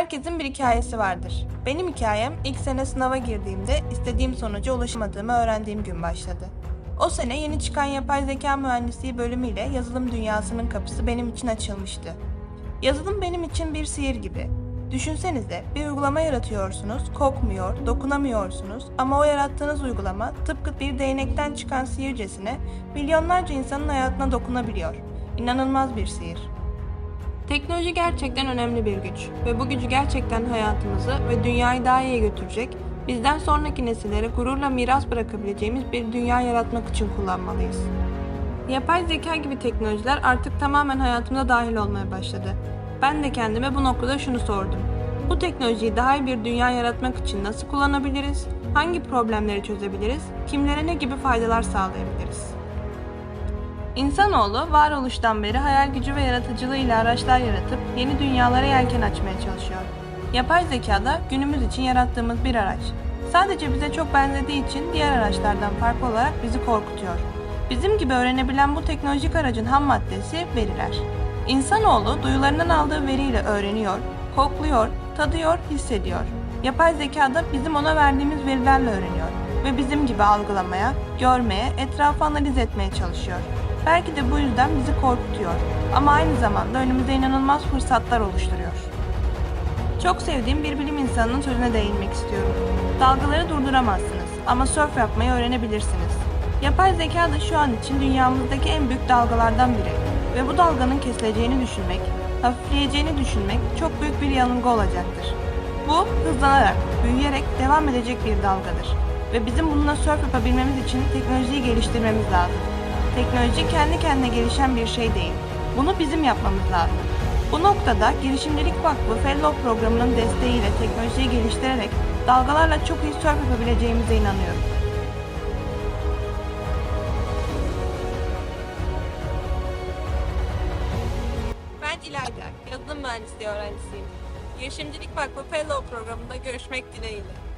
Herkesin bir hikayesi vardır. Benim hikayem ilk sene sınava girdiğimde istediğim sonuca ulaşamadığımı öğrendiğim gün başladı. O sene yeni çıkan yapay zeka mühendisliği bölümüyle yazılım dünyasının kapısı benim için açılmıştı. Yazılım benim için bir sihir gibi. Düşünsenize bir uygulama yaratıyorsunuz, kokmuyor, dokunamıyorsunuz ama o yarattığınız uygulama tıpkı bir değnekten çıkan sihircesine milyonlarca insanın hayatına dokunabiliyor. İnanılmaz bir sihir. Teknoloji gerçekten önemli bir güç ve bu gücü gerçekten hayatımızı ve dünyayı daha iyi götürecek, bizden sonraki nesillere gururla miras bırakabileceğimiz bir dünya yaratmak için kullanmalıyız. Yapay zeka gibi teknolojiler artık tamamen hayatımıza dahil olmaya başladı. Ben de kendime bu noktada şunu sordum. Bu teknolojiyi daha iyi bir dünya yaratmak için nasıl kullanabiliriz? Hangi problemleri çözebiliriz? Kimlere ne gibi faydalar sağlayabiliriz? İnsanoğlu varoluştan beri hayal gücü ve yaratıcılığıyla araçlar yaratıp yeni dünyalara yelken açmaya çalışıyor. Yapay zeka da günümüz için yarattığımız bir araç. Sadece bize çok benzediği için diğer araçlardan farklı olarak bizi korkutuyor. Bizim gibi öğrenebilen bu teknolojik aracın ham maddesi veriler. İnsanoğlu duyularından aldığı veriyle öğreniyor, kokluyor, tadıyor, hissediyor. Yapay zeka da bizim ona verdiğimiz verilerle öğreniyor ve bizim gibi algılamaya, görmeye, etrafı analiz etmeye çalışıyor. Belki de bu yüzden bizi korkutuyor ama aynı zamanda önümüze inanılmaz fırsatlar oluşturuyor. Çok sevdiğim bir bilim insanının sözüne değinmek istiyorum. Dalgaları durduramazsınız ama sörf yapmayı öğrenebilirsiniz. Yapay zeka da şu an için dünyamızdaki en büyük dalgalardan biri ve bu dalganın kesileceğini düşünmek, hafifleyeceğini düşünmek çok büyük bir yanılgı olacaktır. Bu hızlanarak, büyüyerek devam edecek bir dalgadır ve bizim bununla sörf yapabilmemiz için teknolojiyi geliştirmemiz lazım. Teknoloji kendi kendine gelişen bir şey değil. Bunu bizim yapmamız lazım. Bu noktada Girişimcilik Vakfı Fellow programının desteğiyle teknolojiyi geliştirerek dalgalarla çok iyi sörf yapabileceğimize inanıyorum. Ben İlayda, yazılım mühendisliği öğrencisiyim. Girişimcilik Vakfı Fellow programında görüşmek dileğiyle.